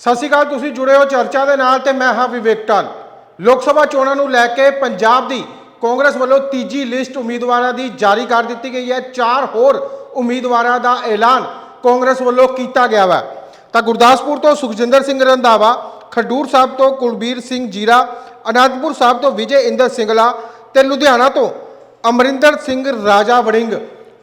ਸਤਿ ਸ਼੍ਰੀ ਅਕਾਲ, ਤੁਸੀਂ ਜੁੜੇ ਹੋ ਚਰਚਾ ਦੇ ਨਾਲ ਤੇ ਮੈਂ ਹਾਂ ਵਿਵੇਕ ਟਾਲ ਲੋਕ ਸਭਾ ਚੋਣਾਂ ਨੂੰ ਲੈ ਕੇ ਪੰਜਾਬ ਦੀ ਕਾਂਗਰਸ ਵੱਲੋਂ ਤੀਜੀ ਲਿਸਟ ਉਮੀਦਵਾਰਾਂ ਦੀ ਜਾਰੀ ਕਰ ਦਿੱਤੀ ਗਈ ਹੈ। ਚਾਰ ਹੋਰ ਉਮੀਦਵਾਰਾਂ ਦਾ ਐਲਾਨ ਕਾਂਗਰਸ ਵੱਲੋਂ ਕੀਤਾ ਗਿਆ ਵਾ। ਤਾਂ ਗੁਰਦਾਸਪੁਰ ਤੋਂ ਸੁਖਜਿੰਦਰ ਸਿੰਘ ਰੰਧਾਵਾ, ਖਡੂਰ ਸਾਹਿਬ ਤੋਂ ਕੁਲਬੀਰ ਸਿੰਘ ਜੀਰਾ, ਅਨੰਦਪੁਰ ਸਾਹਿਬ ਤੋਂ ਵਿਜੇ ਇੰਦਰ ਸਿੰਗਲਾ ਤੇ ਲੁਧਿਆਣਾ ਤੋਂ ਅਮਰਿੰਦਰ ਸਿੰਘ ਰਾਜਾ ਵੜਿੰਗ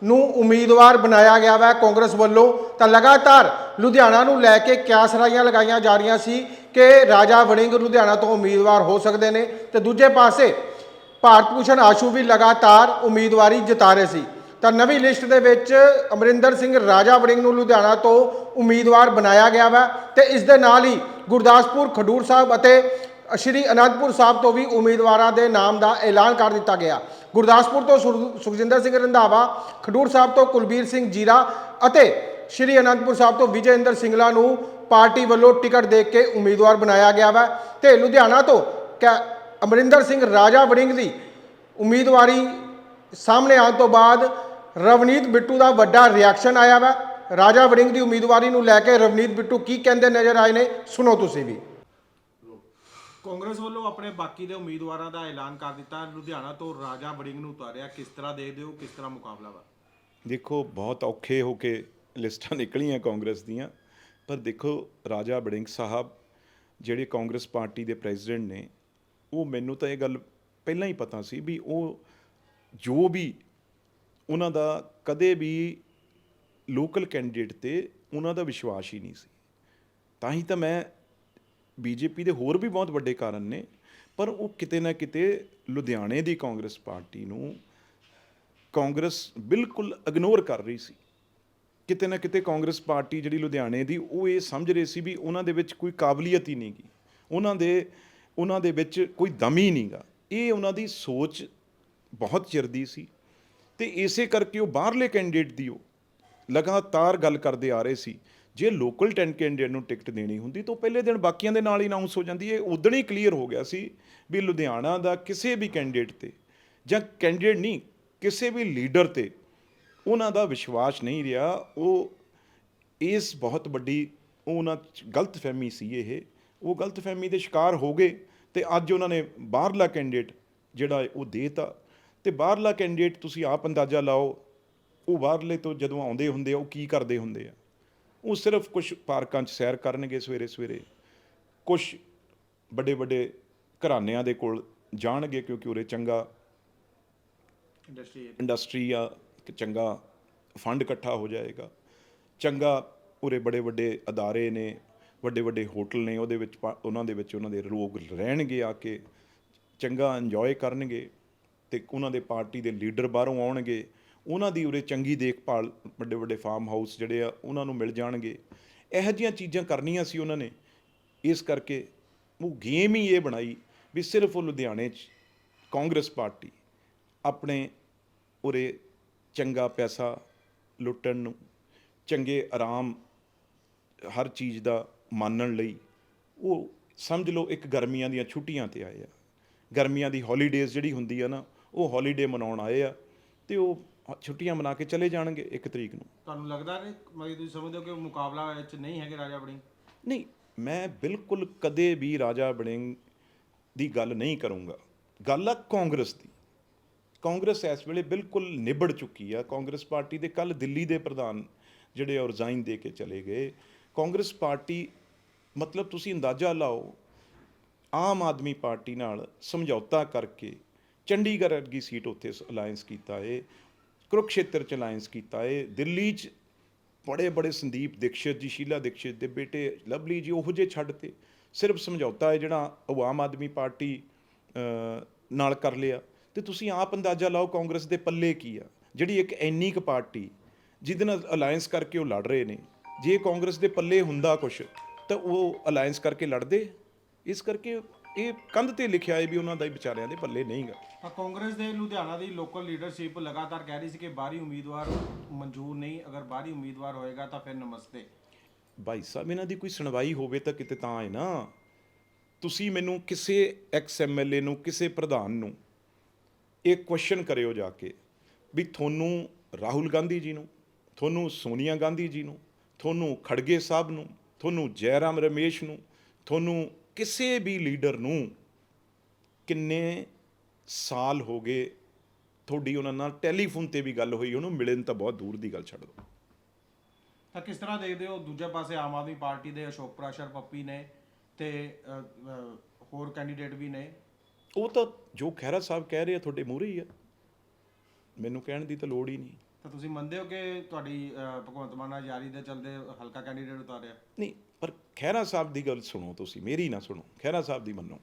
ਨੂੰ ਉਮੀਦਵਾਰ ਬਣਾਇਆ ਗਿਆ ਵਾ ਕਾਂਗਰਸ ਵੱਲੋਂ। ਤਾਂ ਲਗਾਤਾਰ ਲੁਧਿਆਣਾ ਨੂੰ ਲੈ ਕੇ ਕਿਆਸਰਾਈਆਂ ਲਗਾਈਆਂ ਜਾ ਰਹੀਆਂ ਸੀ ਕਿ ਰਾਜਾ ਵੜਿੰਗ ਲੁਧਿਆਣਾ ਤੋਂ ਉਮੀਦਵਾਰ ਹੋ ਸਕਦੇ ਨੇ। ਤੇ ਦੂਜੇ ਪਾਸੇ ਭਾਰਤ ਭੂਸ਼ਣ ਆਸ਼ੂ ਵੀ ਲਗਾਤਾਰ ਉਮੀਦਵਾਰੀ ਜਿਤਾ ਰਹੇ ਸੀ। ਤਾਂ ਨਵੀਂ ਲਿਸਟ ਦੇ ਵਿੱਚ ਅਮਰਿੰਦਰ ਸਿੰਘ ਰਾਜਾ ਵੜਿੰਗ ਨੂੰ ਲੁਧਿਆਣਾ ਤੋਂ ਉਮੀਦਵਾਰ ਬਣਾਇਆ ਗਿਆ ਵਾ। ਤੇ ਇਸ ਦੇ ਨਾਲ ਹੀ ਗੁਰਦਾਸਪੁਰ ਖਡੂਰ ਸਾਹਿਬ ਅਤੇ ਸ਼੍ਰੀ ਅਨੰਦਪੁਰ ਸਾਹਿਬ ਤੋਂ ਵੀ ਉਮੀਦਵਾਰਾਂ ਦੇ ਨਾਮ ਦਾ ਐਲਾਨ ਕਰ ਦਿੱਤਾ ਗਿਆ। ਗੁਰਦਾਸਪੁਰ ਤੋਂ ਸੁਰ- ਸੁਖਜਿੰਦਰ ਸਿੰਘ ਰੰਧਾਵਾ, ਖਡੂਰ ਸਾਹਿਬ ਤੋਂ ਕੁਲਬੀਰ ਸਿੰਘ ਜੀਰਾ ਅਤੇ ਸ਼੍ਰੀ ਅਨੰਦਪੁਰ ਸਾਹਿਬ ਤੋਂ ਵਿਜੇ ਇੰਦਰ ਸਿੰਗਲਾ ਨੂੰ ਪਾਰਟੀ ਵੱਲੋਂ ਟਿਕਟ ਦੇ ਕੇ ਉਮੀਦਵਾਰ ਬਣਾਇਆ ਗਿਆ ਵਾ ਤੇ ਲੁਧਿਆਣਾ ਤੋਂ ਕੈ- ਅਮਰਿੰਦਰ ਸਿੰਘ ਰਾਜਾ ਵੜਿੰਗ ਦੀ ਉਮੀਦਵਾਰੀ ਸਾਹਮਣੇ ਆਉਣ ਤੋਂ ਬਾਅਦ ਰਵਨੀਤ ਬਿੱਟੂ ਦਾ ਵੱਡਾ ਰਿਐਕਸ਼ਨ ਆਇਆ ਵਾ। ਰਾਜਾ ਵੜਿੰਗ ਦੀ ਉਮੀਦਵਾਰੀ ਨੂੰ ਲੈ ਕੇ ਰਵਨੀਤ ਬਿੱਟੂ ਕੀ ਕਹਿੰਦੇ ਨਜ਼ਰ ਆਏ ਨੇ? ਸੁਣੋ ਤੁਸੀਂ ਵੀ। ਕਾਂਗਰਸ ਵੱਲੋਂ ਆਪਣੇ ਬਾਕੀ ਦੇ ਉਮੀਦਵਾਰਾਂ ਦਾ ਐਲਾਨ ਕਰ ਦਿੱਤਾ। ਲੁਧਿਆਣਾ ਤੋਂ ਰਾਜਾ ਵੜਿੰਗ ਨੂੰ ਉਤਾਰਿਆ। ਕਿਸ ਤਰ੍ਹਾਂ ਦੇਖਦੇ ਹੋ? ਕਿਸ ਤਰ੍ਹਾਂ ਮੁਕਾਬਲਾ ਵਾ? ਦੇਖੋ, ਬਹੁਤ ਔਖੇ ਹੋ ਕੇ ਲਿਸਟਾਂ ਨਿਕਲੀਆਂ ਕਾਂਗਰਸ ਦੀਆਂ। ਪਰ ਦੇਖੋ, ਰਾਜਾ ਬੜਿੰਗ ਸਾਹਿਬ ਜਿਹੜੇ ਕਾਂਗਰਸ ਪਾਰਟੀ ਦੇ ਪ੍ਰੈਜ਼ੀਡੈਂਟ ਨੇ, ਉਹ ਮੈਨੂੰ ਤਾਂ ਇਹ ਗੱਲ ਪਹਿਲਾਂ ਹੀ ਪਤਾ ਸੀ ਵੀ ਉਹ ਜੋ ਵੀ ਉਹਨਾਂ ਦਾ ਕਦੇ ਵੀ ਲੋਕਲ ਕੈਂਡੀਡੇਟ ਤੇ ਉਹਨਾਂ ਦਾ ਵਿਸ਼ਵਾਸ ਹੀ ਨਹੀਂ ਸੀ। ਤਾਂ ਹੀ ਤਾਂ ਮੈਂ ਬੀਜੇਪੀ ਦੇ ਹੋਰ ਵੀ ਬਹੁਤ ਵੱਡੇ ਕਾਰਨ ਨੇ, ਪਰ ਉਹ ਕਿਤੇ ਨਾ ਕਿਤੇ ਲੁਧਿਆਣੇ ਦੀ ਕਾਂਗਰਸ ਪਾਰਟੀ ਨੂੰ ਕਾਂਗਰਸ ਬਿਲਕੁਲ ਇਗਨੋਰ ਕਰ ਰਹੀ ਸੀ। ਕਿਤੇ ਨਾ ਕਿਤੇ ਕਾਂਗਰਸ ਪਾਰਟੀ ਜਿਹੜੀ ਲੁਧਿਆਣੇ ਦੀ, ਉਹ ਇਹ ਸਮਝ ਰਹੀ ਸੀ ਵੀ ਉਹਨਾਂ ਦੇ ਵਿੱਚ ਕੋਈ ਕਾਬਲੀਅਤ ਹੀ ਨਹੀਂਗੀ ਉਹਨਾਂ ਦੇ ਉਹਨਾਂ ਦੇ ਵਿੱਚ ਕੋਈ ਦਮ ਹੀ ਨਹੀਂਗਾ ਇਹ ਉਹਨਾਂ ਦੀ ਸੋਚ ਬਹੁਤ ਚਿਰ ਦੀ ਸੀ ਤੇ ਇਸੇ ਕਰਕੇ ਉਹ ਬਾਹਰਲੇ ਕੈਂਡੀਡੇਟ ਦੀ ਉਹ ਲਗਾਤਾਰ ਗੱਲ ਕਰਦੇ ਆ ਰਹੇ ਸੀ। ਜੇ ਲੋਕਲ 10 ਕੈਂਡੀਡੇਟ ਨੂੰ ਟਿਕਟ ਦੇਣੀ ਹੁੰਦੀ ਤਾਂ ਉਹ ਪਹਿਲੇ ਦਿਨ ਬਾਕੀਆਂ ਦੇ ਨਾਲ ਹੀ ਅਨਾਉਂਸ ਹੋ ਜਾਂਦੀ ਹੈ। ਉਦੋਂ ਹੀ ਕਲੀਅਰ ਹੋ ਗਿਆ ਸੀ ਵੀ ਲੁਧਿਆਣਾ ਦਾ ਕਿਸੇ ਵੀ ਕੈਂਡੀਡੇਟ ਤੇ ਜਾਂ ਕੈਂਡੀਡੇਟ ਨਹੀਂ, ਕਿਸੇ ਵੀ ਲੀਡਰ ਤੇ ਉਹਨਾਂ ਦਾ ਵਿਸ਼ਵਾਸ ਨਹੀਂ ਰਿਹਾ। ਉਹ ਇਸ ਬਹੁਤ ਵੱਡੀ ਉਹਨਾਂ 'ਚ ਗਲਤਫਹਿਮੀ ਸੀ ਇਹ। ਉਹ ਗਲਤਫਹਿਮੀ ਦੇ ਸ਼ਿਕਾਰ ਹੋ ਗਏ ਤੇ ਅੱਜ ਉਹਨਾਂ ਨੇ ਬਾਹਰਲਾ ਕੈਂਡੀਡੇਟ ਜਿਹੜਾ ਉਹ ਦੇਤਾ। ਤੇ ਬਾਹਰਲਾ ਕੈਂਡੀਡੇਟ ਤੁਸੀਂ ਆਪ ਅੰਦਾਜ਼ਾ ਲਾਓ, ਉਹ ਬਾਹਰਲੇ ਤੋਂ ਜਦੋਂ ਆਉਂਦੇ ਹੁੰਦੇ ਆ, ਉਹ ਕੀ ਕਰਦੇ ਹੁੰਦੇ ਆ? ਉਹ ਸਿਰਫ ਕੁਝ ਪਾਰਕਾਂ 'ਚ ਸੈਰ ਕਰਨਗੇ ਸਵੇਰੇ ਸਵੇਰੇ। ਕੁਝ ਵੱਡੇ ਵੱਡੇ ਘਰਾਣਿਆਂ ਦੇ ਕੋਲ ਜਾਣਗੇ ਕਿਉਂਕਿ ਉਰੇ ਚੰਗਾ ਇੰਡਸਟਰੀ ਇੰਡਸਟਰੀ ਆ ਕਿ ਚੰਗਾ ਫੰਡ ਇਕੱਠਾ ਹੋ ਜਾਏਗਾ। ਚੰਗਾ ਉਰੇ ਬੜੇ ਵੱਡੇ ਅਦਾਰੇ ਨੇ ਵੱਡੇ ਵੱਡੇ ਹੋਟਲ ਨੇ ਉਹਦੇ ਵਿੱਚ ਉਹਨਾਂ ਦੇ ਵਿੱਚ ਉਹਨਾਂ ਦੇ ਲੋਕ ਰਹਿਣਗੇ ਆ ਕੇ ਚੰਗਾ ਇੰਜੋਏ ਕਰਨਗੇ ਤੇ ਉਹਨਾਂ ਦੇ ਪਾਰਟੀ ਦੇ ਲੀਡਰ ਬਾਹਰੋਂ ਆਉਣਗੇ। ਉਹਨਾਂ ਦੀ ਉਰੇ ਚੰਗੀ ਦੇਖਭਾਲ, ਵੱਡੇ ਵੱਡੇ ਫਾਰਮ ਹਾਊਸ ਜਿਹੜੇ ਆ, ਉਹਨਾਂ ਨੂੰ ਮਿਲ ਜਾਣਗੇ। ਇਹੋ ਜਿਹੀਆਂ ਚੀਜ਼ਾਂ ਕਰਨੀਆਂ ਸੀ ਉਹਨਾਂ ਨੇ। ਇਸ ਕਰਕੇ ਉਹ ਗੇਮ ਹੀ ਇਹ ਬਣਾਈ ਵੀ ਸਿਰਫ ਉਹ ਲੁਧਿਆਣੇ 'ਚ ਕਾਂਗਰਸ ਪਾਰਟੀ ਆਪਣੇ ਉਰੇ ਚੰਗਾ ਪੈਸਾ ਲੁੱਟਣ ਨੂੰ, ਚੰਗੇ ਆਰਾਮ ਹਰ ਚੀਜ਼ ਦਾ ਮਾਨਣ ਲਈ ਉਹ ਸਮਝ ਲਓ ਇੱਕ ਗਰਮੀਆਂ ਦੀਆਂ ਛੁੱਟੀਆਂ ਤੇ ਆਏ ਆ। ਗਰਮੀਆਂ ਦੀ ਹੌਲੀਡੇਜ਼ ਜਿਹੜੀ ਹੁੰਦੀ ਆ ਨਾ, ਉਹ ਹੌਲੀਡੇ ਮਨਾਉਣ ਆਏ ਆ ਤੇ ਉਹ ਛੁੱਟੀਆਂ ਮਨਾ ਕੇ ਚਲੇ ਜਾਣਗੇ ਇੱਕ ਤਰੀਕ ਨੂੰ। ਤੁਹਾਨੂੰ ਲੱਗਦਾ ਨਹੀਂ ਮਤਲਬ ਤੁਸੀਂ ਸਮਝਦੇ ਹੋ ਕਿ ਮੁਕਾਬਲਾ ਵਿੱਚ ਨਹੀਂ ਹੈਗੇ ਰਾਜਾ ਵੜਿੰਗ ਨਹੀਂ ਮੈਂ ਬਿਲਕੁਲ ਕਦੇ ਵੀ ਰਾਜਾ ਬੜਿੰਗ ਦੀ ਗੱਲ ਨਹੀਂ ਕਰੂੰਗਾ। ਗੱਲ ਆ ਕਾਂਗਰਸ ਦੀ। ਕਾਂਗਰਸ ਇਸ ਵੇਲੇ ਬਿਲਕੁਲ ਨਿਬੜ ਚੁੱਕੀ ਆ। ਕਾਂਗਰਸ ਪਾਰਟੀ ਦੇ ਕੱਲ ਦਿੱਲੀ ਦੇ ਪ੍ਰਧਾਨ ਜਿਹੜੇ ਉਹ ਰਿਜ਼ਾਈਨ ਦੇ ਕੇ ਚਲੇ ਗਏ। ਕਾਂਗਰਸ ਪਾਰਟੀ ਮਤਲਬ ਤੁਸੀਂ ਅੰਦਾਜ਼ਾ ਲਾਓ ਆਮ ਆਦਮੀ ਪਾਰਟੀ ਨਾਲ ਸਮਝੌਤਾ ਕਰਕੇ ਚੰਡੀਗੜ੍ਹ ਵਰਗੀ ਸੀਟ ਉੱਥੇ ਅਲਾਈਅੰਸ ਕੀਤਾ ਏ। ਕੁਰੂਕਸ਼ੇਤਰ ਚ ਅਲਾਈਅੰਸ ਕੀਤਾ। ਏ ਦਿੱਲੀ ਚ ਬੜੇ ਬੜੇ ਸੰਦੀਪ ਦੀਕਸ਼ਿਤ ਜੀ, ਸ਼ੀਲਾ ਦੀਕਸ਼ਿਤ ਦੇ ਬੇਟੇ ਲਵਲੀ ਜੀ, ਉਹੋ ਜਿਹੇ ਛੱਡ ਤੇ ਸਿਰਫ ਸਮਝੌਤਾ ਹੈ ਜਿਹੜਾ ਉਹ ਆਮ ਆਦਮੀ ਪਾਰਟੀ ਨਾਲ ਕਰ ਲਿਆ। ਤੇ ਤੁਸੀਂ ਆਪ ਅੰਦਾਜ਼ਾ ਲਾਓ ਕਾਂਗਰਸ ਦੇ ਪੱਲੇ ਕੀ ਆ? ਜਿਹੜੀ ਇੱਕ ਐਨੀ ਕੁ ਪਾਰਟੀ ਜਿਹਦੇ ਨਾਲ ਅਲਾਈਅੰਸ ਕਰਕੇ ਉਹ ਲੜ ਰਹੇ ਨੇ। ਜੇ ਕਾਂਗਰਸ ਦੇ ਪੱਲੇ ਹੁੰਦਾ ਕੁਛ, ਤਾਂ ਉਹ ਅਲਾਈਅੰਸ ਕਰਕੇ ਲੜਦੇ? ਇਸ ਕਰਕੇ ਇਹ ਕੰਧ ਤੇ ਲਿਖਿਆ ਹੈ ਵੀ ਉਹਨਾਂ ਦਾ ਹੀ ਵਿਚਾਰਿਆਂ ਦੇ ਪੱਲੇ ਨਹੀਂਗਾ ਤਾਂ ਕਾਂਗਰਸ ਦੇ ਲੁਧਿਆਣਾ ਦੀ ਲੋਕਲ ਲੀਡਰਸ਼ਿਪ ਲਗਾਤਾਰ ਕਹਿ ਰਹੀ ਸੀ ਕਿ ਬਾਹਰੀ ਉਮੀਦਵਾਰ ਮਨਜ਼ੂਰ ਨਹੀਂ ਅਗਰ ਬਾਹਰੀ ਉਮੀਦਵਾਰ ਹੋਏਗਾ ਤਾਂ ਫਿਰ ਨਮਸਤੇ। ਭਾਈ ਸਾਹਿਬ ਇਹਨਾਂ ਦੀ ਕੋਈ ਸੁਣਵਾਈ ਹੋਵੇ ਤਾਂ ਕਿਤੇ ਤਾਂ ਹੈ ਨਾ। ਤੁਸੀਂ ਮੈਨੂੰ ਕਿਸੇ ਐਕਸ ਐਮਐਲਏ ਨੂੰ ਕਿਸੇ ਪ੍ਰਧਾਨ ਨੂੰ ਇਹ ਕੁਐਸਚਨ ਕਰਿਓ ਜਾ ਕੇ ਵੀ ਤੁਹਾਨੂੰ ਰਾਹੁਲ ਗਾਂਧੀ ਜੀ ਨੂੰ ਤੁਹਾਨੂੰ ਸੋਨੀਆ ਗਾਂਧੀ ਜੀ ਨੂੰ ਤੁਹਾਨੂੰ ਖੜਗੇ ਸਾਹਿਬ ਨੂੰ ਤੁਹਾਨੂੰ ਜੈਰਾਮ ਰਮੇਸ਼ ਨੂੰ ਤੁਹਾਨੂੰ ਕਿਸੇ ਵੀ ਲੀਡਰ ਨੂੰ ਕਿੰਨੇ ਸਾਲ ਹੋ ਗਏ ਤੁਹਾਡੀ ਉਹਨਾਂ ਨਾਲ ਟੈਲੀਫੋਨ ਤੇ ਵੀ ਗੱਲ ਹੋਈ ਉਹਨੂੰ ਮਿਲਣ ਤਾਂ ਬਹੁਤ ਦੂਰ ਦੀ ਗੱਲ ਛੱਡ ਦਿਓ। ਤਾਂ ਕਿਸ ਤਰ੍ਹਾਂ ਦੇਖਦੇ ਹੋ? ਦੂਜੇ ਪਾਸੇ ਆਮ ਆਦਮੀ ਪਾਰਟੀ ਦੇ ਅਸ਼ੋਕ ਪ੍ਰਾਸ਼ਰ ਪੱਪੀ ਨੇ ਤੇ ਹੋਰ ਕੈਂਡੀਡੇਟ ਵੀ ਨੇ। ਉਹ ਤਾਂ ਜੋ ਖਹਿਰਾ ਸਾਹਿਬ ਕਹਿ ਰਹੇ ਆ ਤੁਹਾਡੇ ਮੂਹਰੇ ਹੀ ਆ। ਮੈਨੂੰ ਕਹਿਣ ਦੀ ਤਾਂ ਲੋੜ ਹੀ ਨਹੀਂ। ਤਾਂ ਤੁਸੀਂ ਮੰਨਦੇ ਹੋ ਕਿ ਤੁਹਾਡੀ ਅ, ਭਗਵੰਤ ਮਾਨ ਨਾਲ ਯਾਰੀ ਦੇ ਚਲਦੇ ਹਲਕਾ ਕੈਂਡੀਡੇਟ ਉਤਾਰਿਆ? ਨਹੀਂ ਪਰ ਖਹਿਰਾ ਸਾਹਿਬ ਦੀ ਗੱਲ ਸੁਣੋ ਤੁਸੀਂ ਮੇਰੀ ਨਾ ਸੁਣੋ ਖਹਿਰਾ ਸਾਹਿਬ ਦੀ ਮੰਨੋ।